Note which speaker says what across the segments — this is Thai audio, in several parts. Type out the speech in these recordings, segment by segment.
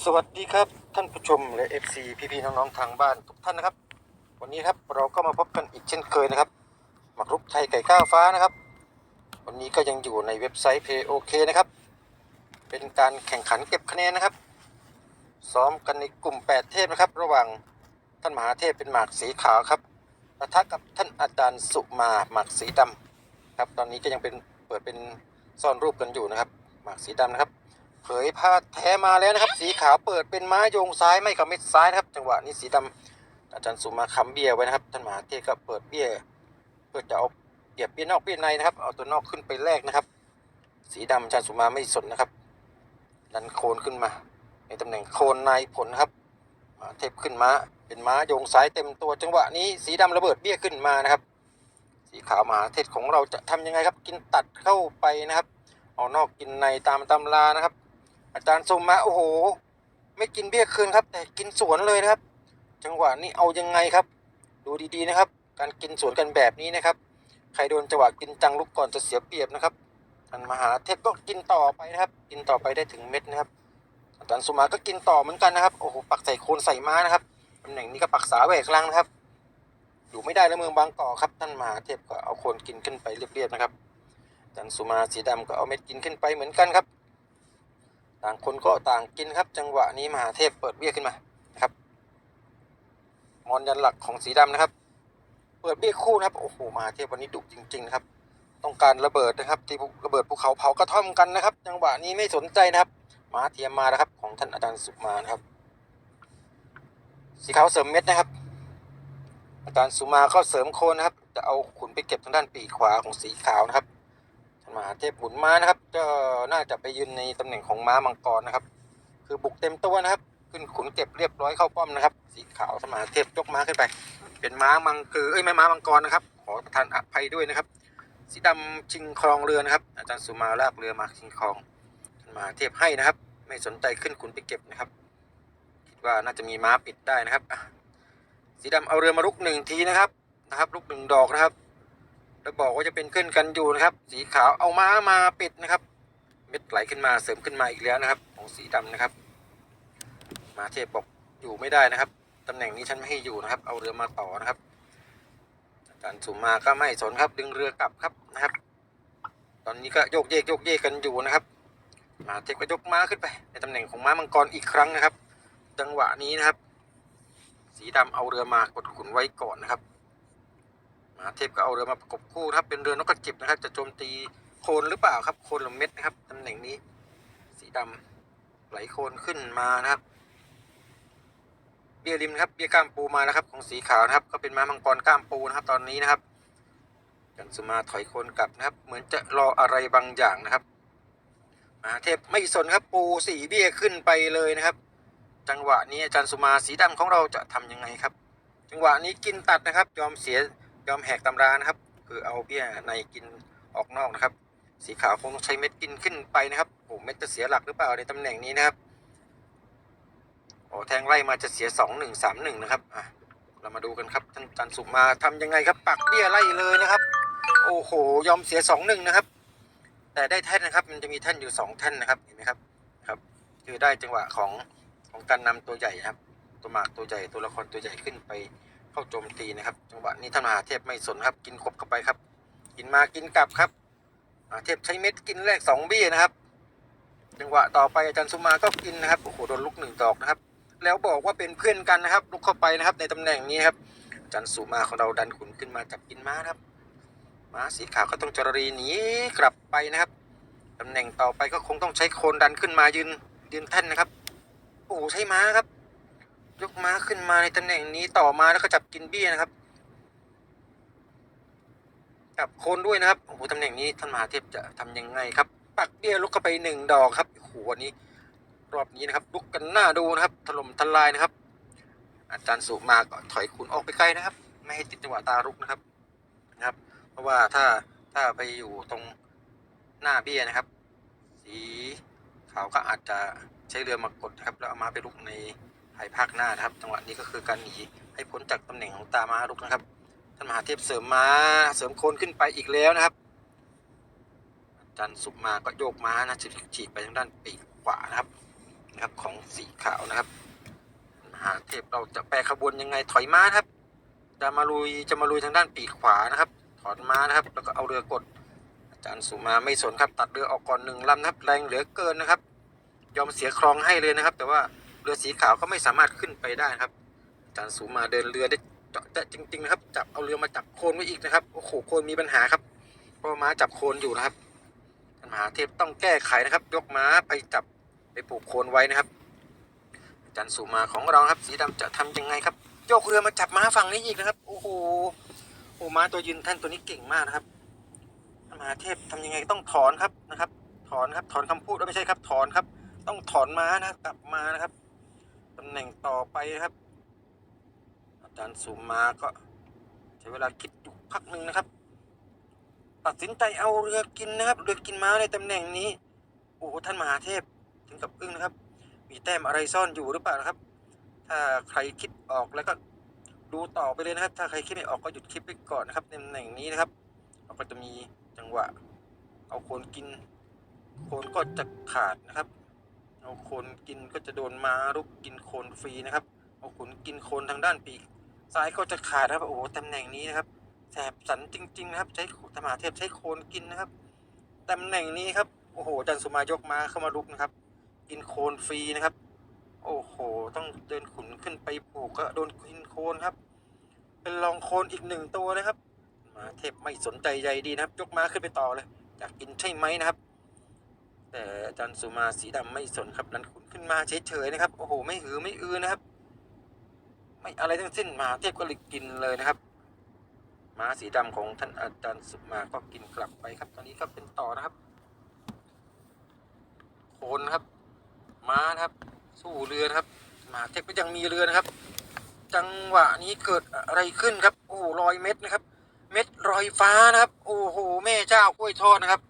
Speaker 1: สวัสดีครับท่านผู้ชมและ FC พี่ๆน้องๆทางบ้านทุกท่านนะครับ วันนี้ครับเราก็มาพบกันอีกเช่นเคยนะครับหมักรุกไทยไก่ก้าวฟ้านะครับ วันนี้ก็ยังอยู่ในเว็บไซต์ POK นะครับ เป็นการแข่งขันเก็บคะแนนนะครับ ซ้อมกันในกลุ่ม 8 เทพนะครับ ระหว่างท่านมหาเทพเป็นหมากสีขาวครับปะทะกับท่านอาจารย์สุมาหมากสีดำครับ ตอนนี้ก็ยังเป็นเปิดเป็นซ่อนรูปกันอยู่นะครับ หมากสีดำนะครับ เผยผ้าแท้มาแล้วนะครับ สีขาวเปิดเป็นม้าโยงซ้ายไม่กับเม็ดซ้ายนะครับ จังหวะนี้สีดำอาจารย์สุมาค้ำเบียไว้นะครับท่านมหาเทพก็เปิดเบี้ยเพื่อจะเอาเบียบเบี้ยนอกเบี้ยในนะครับ เอาตัวนอกขึ้นไปแรกนะครับ สีดำอาจารย์สุมาไม่สนนะครับ ดันโคนขึ้นมา ในตำแหน่งโคนในผลครับมาเทพขึ้นมาเป็นม้าโยงซ้ายเต็มตัวจังหวะนี้สีดำระเบิดเบี้ยขึ้นมานะครับ สีขาวมหาเทพของเราจะทำยังไงครับ กินตัดเข้าไปนะครับ เอานอกกินในตามตำรานะครับ อาจารย์สมมาโอ้โห ไม่กินเบี้ยคืนครับ แต่กินสวนเลยนะครับ จังหวะนี้เอายังไงครับ ดูดีๆนะครับ การกินสวนกันแบบนี้นะครับ ใครโดนจังหวะกินจังลุกก่อนจะเสียเปรียบนะครับท่านมหาเทพก็กินต่อไปนะครับ กินต่อไปได้ถึงเม็ดนะครับ อาจารย์สุมาก็กินต่อเหมือนกันนะครับโอ้โหปักใส่โคนใส่ม้านะครับตำแหน่งนี้ก็ปักษาแหวกล่างนะครับอยู่ไม่ได้แล้วเมืองบางกอกครับท่านมหาเทพก็เอาโคนกินขึ้นไปเรียบๆนะครับอาจารย์สุมาสีดำก็เอาเม็ดกินขึ้นไปเหมือนกันครับ ต่างคนก็ต่างกินครับ จังหวะนี้มหาเทพเปิดเบี้ยขึ้นมานะครับมอนยันหลักของสีดำนะครับ เปิดเบี้ยคู่นะครับโอ้โหมหาเทพวันนี้ดุจริง ๆ นะครับ ต้องการระเบิดนะครับที่ระเบิดภูเขาเผากระท่อมกันนะครับ จังหวะนี้ไม่สนใจนะครับหมาเทียมมานะครับ ของท่านอาจารย์สุมานะครับ สีขาวเสริมเม็ดนะครับ อาจารย์สุมาก็เสริมโคนนะครับ จะเอาขุนไปเก็บทางด้านปีกขวาของสีขาวนะครับ มหาเทพหมุนม้านะครับก็น่าจะไปยืนในตำแหน่งของม้ามังกรนะครับ คือบุกเต็มตัวนะครับ ขึ้นขุนเก็บเรียบร้อยเข้าป้อมนะครับ สีขาวท่านมหาเทพยกม้าขึ้นไป เป็นม้ามังคือเอ้ยไม่ม้ามังกรนะครับ ขอประทานอภัยด้วยนะครับ สีดำชิงครองเรือนะครับ อาจารย์สุมาลากเรือมาชิงครองมหาเทพให้นะครับ ไม่สนใจขึ้นขุนไปเก็บนะครับ คิดว่าน่าจะมีม้าปิดได้นะครับสีดำเอาเรือมาลุกหนึ่งทีนะครับนะครับลุกหนึ่งดอกนะครับ แล้วบอกว่าจะเป็นขึ้นกันอยู่นะครับ สีขาวเอาม้ามาปิดนะครับ เม็ดไหลขึ้นมาเสริมขึ้นมาอีกแล้วนะครับ ของสีดำนะครับ มาเทพบอกอยู่ไม่ได้นะครับตำแหน่งนี้ฉันไม่ให้อยู่นะครับ เอาเรือมาต่อนะครับอาจารย์สุมาก็ไม่สนครับ ดึงเรือกลับครับนะครับ ตอนนี้ก็โยกเยกโยกเยกกันอยู่นะครับ มาเทพก็ยกม้าขึ้นไป ในตำแหน่งของม้ามังกรอีกครั้งนะครับ จังหวะนี้นะครับ สีดำเอาเรือมากดขุนไว้ก่อนนะครับ มหาเทพก็เอาเรือมาประกบคู่นะครับเป็นเรือนกกระจิบนะครับ จะโจมตีโคนหรือเปล่าครับ โคนหรือเม็ดนะครับตำแหน่งนี้ สีดำไหลโคนขึ้นมานะครับ เบี้ยริมครับ เบี้ยก้ามปูมานะครับ ของสีขาวนะครับ ก็เป็นม้ามังกรก้ามปูนะครับ ตอนนี้นะครับจันสุมาถอยโคนกลับนะครับ เหมือนจะรออะไรบางอย่างนะครับมหาเทพไม่สนครับปูสีเบี้ยขึ้นไปเลยนะครับ จังหวะนี้อาจารย์สุมาสีดำของเราจะทำยังไงครับ จังหวะนี้กินตัดนะครับ ยอมเสีย ยอมแหกตำรานะครับ คือเอาเบี้ยในกินออกนอกนะครับ สีขาวคงต้องใช้เม็ดกินขึ้นไปนะครับโอ้เม็ดจะเสียหลักหรือเปล่าในตำแหน่งนี้นะครับโอ้แทงไล่มาจะเสียสองหนึ่งสามหนึ่งนะครับอะเรามาดูกันครับท่านจันสุมาทำยังไงครับ ปักเบี้ยไล่เลยนะครับ โอ้โหยอมเสียสองหนึ่งนะครับ แต่ได้แท่นนะครับ มันจะมีแท่นอยู่สองแท่นนะครับเห็นไหมครับครับ คือได้จังหวะของของการนำตัวใหญ่ครับ ตัวหมากตัวใหญ่ตัวละครตัวใหญ่ขึ้นไป เข้าโจมตีนะครับ จังหวะนี้ท่านมหาเทพไม่สนครับ กินขบเข้าไปครับ กินมากินกลับครับมหาเทพใช้เม็ดกินแรกสองบี้นะครับ จังหวะต่อไปอาจารย์สุมาก็กินนะครับโอ้โหโดนลุกหนึ่งดอกนะครับ แล้วบอกว่าเป็นเพื่อนกันนะครับลุกเข้าไปนะครับ ในตำแหน่งนี้ครับอาจารย์สุมาของเราดันขุนขึ้นมาจับกินม้าครับม้าสีขาวก็ต้องจรรีหนีกลับไปนะครับตำแหน่งต่อไปก็คงต้องใช้โคนดันขึ้นมายืนยืนแท่นนะครับ โอ้โหใช้ม้าครับ ยกม้าขึ้นมาในตำแหน่งนี้ต่อมาแล้วก็จับกินเบี้ยนะครับ จับโคนด้วยนะครับโอ้โหตำแหน่งนี้ท่านมหาเทพจะทำยังไงครับ ปักเบี้ยลุกเข้าไปหนึ่งดอกครับโอ้โหวันนี้รอบนี้นะครับลุกกันหน้าดูนะครับ ถล่มทลายนะครับ อาจารย์สุมาก็ถอยขุนออกไปไกลนะครับ ไม่ให้ติดจังหวะตารุกนะครับนะครับ เพราะว่าถ้าถ้าไปอยู่ตรงหน้าเบี้ยนะครับ สีขาวก็อาจจะใช้เรือมากดนะครับ แล้วเอามาไปลุกใน ภายภาคหน้านะครับ จังหวะนี้ก็คือการหนีให้พ้นจากตำแหน่งของตามาลุกนะครับท่านมหาเทพเสริมม้าเสริมโคนขึ้นไปอีกแล้วนะครับอาจารย์สุมาก็โยกม้านะฉีกไปทางด้านปีกขวานะครับนะครับของสีขาวนะครับมหาเทพเราจะแปรขบวนยังไงถอยม้าครับจะมาลุยจะมาลุยทางด้านปีกขวานะครับ ถอนม้านะครับ แล้วก็เอาเรือกด อาจารย์สุมาไม่สนครับตัดเรือออกก่อนหนึ่งลำนะครับ แรงเหลือเกินนะครับ ยอมเสียครองให้เลยนะครับ แต่ว่า เรือสีขาวก็ไม่สามารถขึ้นไปได้นะครับอาจารย์สุมาเดินเรือได้เจาะแจะจริงๆนะครับ จับเอาเรือมาจับโคนไว้อีกนะครับโอ้โหโคนมีปัญหาครับเพราะม้าจับโคนอยู่นะครับท่านมหาเทพต้องแก้ไขนะครับ ยกม้าไปจับไปปลูกโคนไว้นะครับอาจารย์สุมาของเราครับ สีดำจะทำยังไงครับโยกเรือมาจับม้าฝั่งนี้อีกนะครับ โอ้โหโอ้ม้าตัวยืนท่านตัวนี้เก่งมากนะครับมหาเทพทำยังไงต้องถอนครับนะครับ ถอนครับถอนคำพูดไม่ใช่ครับ ถอนครับ ต้องถอนม้านะกลับมานะครับำแหน่งต่อไปนะครับ อาจารย์สุมาก็ใช้เวลาคิดอยู่พักหนึ่งนะครับ ตัดสินใจเอาเรือกินนะครับ เรือกินม้าในตำแหน่งนี้ โอ้ท่านมหาเทพถึงกับอึ้งนะครับ มีแต้มอะไรซ่อนอยู่หรือเปล่านะครับ ถ้าใครคิดออกแล้วก็ดูต่อไปเลยนะครับ ถ้าใครคิดไม่ออกก็หยุดคลิปไปก่อนนะครับในตำแหน่งนี้นะครับเราก็จะมีจังหวะ เอาโคนกิน โคนก็จะขาดนะครับ เอาคนกินก็จะโดนม้ารุกกินโคนฟรีนะครับเอาขนกินโคนทางด้านปีกซ้ายก็จะขาดครับโอ้โหตำแหน่งนี้นะครับแสบสันจริง ๆ นะครับ ใช้ธรรมาเทพใช้โคนกินนะครับตำแหน่งนี้ครับโอ้โหจันสุมายกมาเข้ามาลุกนะครับ กินโคนฟรีนะครับ โอ้โห ต้องเดินขุนขึ้นไปผูกก็โดนกินโคนครับ เป็นรองโคนอีกหนึ่งตัวนะครับ มาเทพไม่สนใจใยดีนะครับ ยกมาขึ้นไปต่อเลยอยากกินใช่ไหมนะครับ แต่อาจารย์สุมาสีดำไม่สนครับนั้นขุนขึ้นมาเฉยๆนะครับโอ้โหไม่หือไม่อือนะครับ ไม่อะไรทั้งสิ้นมาเทพก็เลยกินเลยนะครับม้าสีดำของท่านอาจารย์สุมาก็กินกลับไปครับ ตอนนี้ก็เป็นต่อนะครับโคนครับม้าครับ สู้เรือครับมาเทพก็ยังมีเรือนะครับ จังหวะนี้เกิดอะไรขึ้นครับ โอ้โหรอยเม็ดนะครับ เม็ดรอยฟ้านะครับ โอ้โหแม่เจ้ากล้วยทอดนะครับ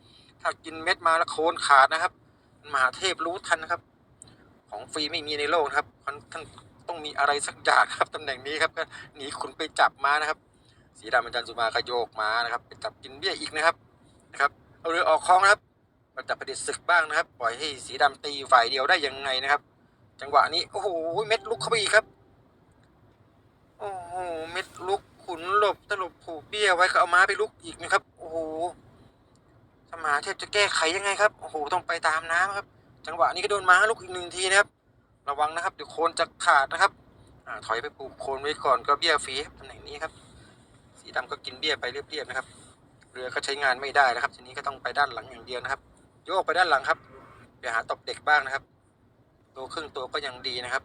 Speaker 1: ถ้ากินเม็ดมาแล้วโคนขาดนะครับมหาเทพรู้ทันนะครับ ของฟรีไม่มีในโลกนะครับท่านต้องมีอะไรสักอย่างครับตำแหน่งนี้ครับก็หนีขุนไปจับมานะครับ สีดำอาจารย์สุมาก็โยกมานะครับไปจับกินเบี้ยอีกนะครับนะครับเอาเรือออกคลองนะครับมาจับประเด็นศึกบ้างนะครับ ปล่อยให้สีดำตีฝ่ายเดียวได้ยังไงนะครับ จังหวะนี้โอ้โหเม็ดลุกเข้าไปอีกครับโอ้โหเม็ดลุกขุนหลบตลบผูกเบี้ยไว้ก็เอาม้าไปลุกอีกนะครับ โอ้โห มาเทพจะแก้ไขยังไงครับโอ้โหต้องไปตามน้ำครับ จังหวะนี้ก็โดนม้าลุกอีกหนึ่งทีนะครับ ระวังนะครับเดี๋ยวโคนจะขาดนะครับอถอยไปปลูกโคนไว้ก่อนก็เบี้ยฟรีครับตำแหน่งนี้ครับ สีดำก็กินเบี้ยไปเรียบๆนะครับ เรือก็ใช้งานไม่ได้นะครับ ทีนี้ก็ต้องไปด้านหลังอย่างเดียวนะครับ โยกไปด้านหลังครับไปหาตบเด็กบ้างนะครับ ตัวครึ่งตัวก็ยังดีนะครับ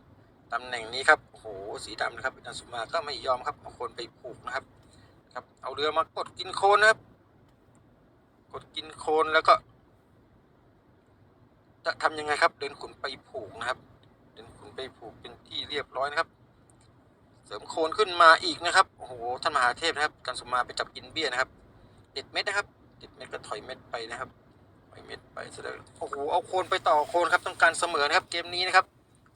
Speaker 1: ตำแหน่งนี้ครับโอ้โหสีดำนะครับอาจารย์สุมาก็ไม่ยอมครับเอาโคนไปผูกนะครับครับ เอาเรือมากดกินโคนนะครับ ดกินโคนแล้วก็ จะทำยังไงครับ เดินขุนไปผูกนะครับ เดินขุนไปผูกเป็นที่เรียบร้อยนะครับ เสริมโคนขึ้นมาอีกนะครับโอ้โหท่านมหาเทพนะครับอาจารสุมาไปจับกินเบี้ยนะครับติดเม็ดนะครับติดเม็ดก็ถอยเม็ดไปนะครับถอยเม็ดไปแสดงโอ้โหเอาโคนไปต่อโคนครับ ต้องการเสมอนะครับ เกมนี้นะครับ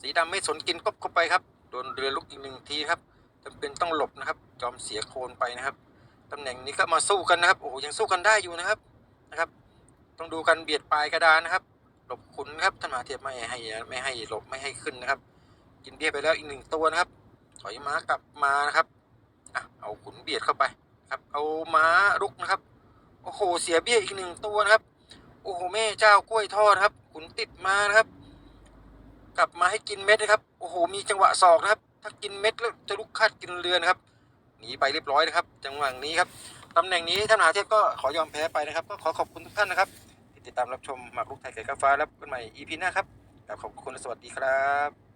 Speaker 1: สีดำไม่สนกินก๊บเข้าไปครับโดนเรือลุกอีกหนึ่งทีครับจำเป็นต้องหลบนะครับยอมเสียโคนไปนะครับตำแหน่งนี้ก็มาสู้กันนะครับ โอ้โหยังสู้กันได้อยู่นะครับ นะครับ ต้องดูกันเบียดปลายกระดานนะครับ หลบขุนครับท่านมหาเทพไม่ให้ไม่ให้หลบไม่ให้ขึ้นนะครับ กินเบี้ยไปแล้วอีกหนึ่งตัวนะครับ ถอยม้ากลับมานะครับอะเอาขุนเบียดเข้าไปครับ เอาม้ารุกนะครับ โอ้โหเสียเบี้ยอีกหนึ่งตัวนะครับ โอ้โหแม่เจ้ากล้วยทอดครับ ขุนติดมานะครับ กลับมาให้กินเม็ดนะครับโอ้โหมีจังหวะศอกนะครับ ถ้ากินเม็ดแล้วจะลุกคาดกินเรือนครับหนีไปเรียบร้อยนะครับ จังหวะนี้ครับ ตำแหน่งนี้ท่านมหาเทพก็ขอยอมแพ้ไปนะครับ ก็ขอขอบคุณทุกท่านนะครับที่ติดตามรับชมหมากรุกไทยไก่กาฟ้าแล้วกันใหม่ EP หน้าครับกราบขอบคุณและสวัสดีครับ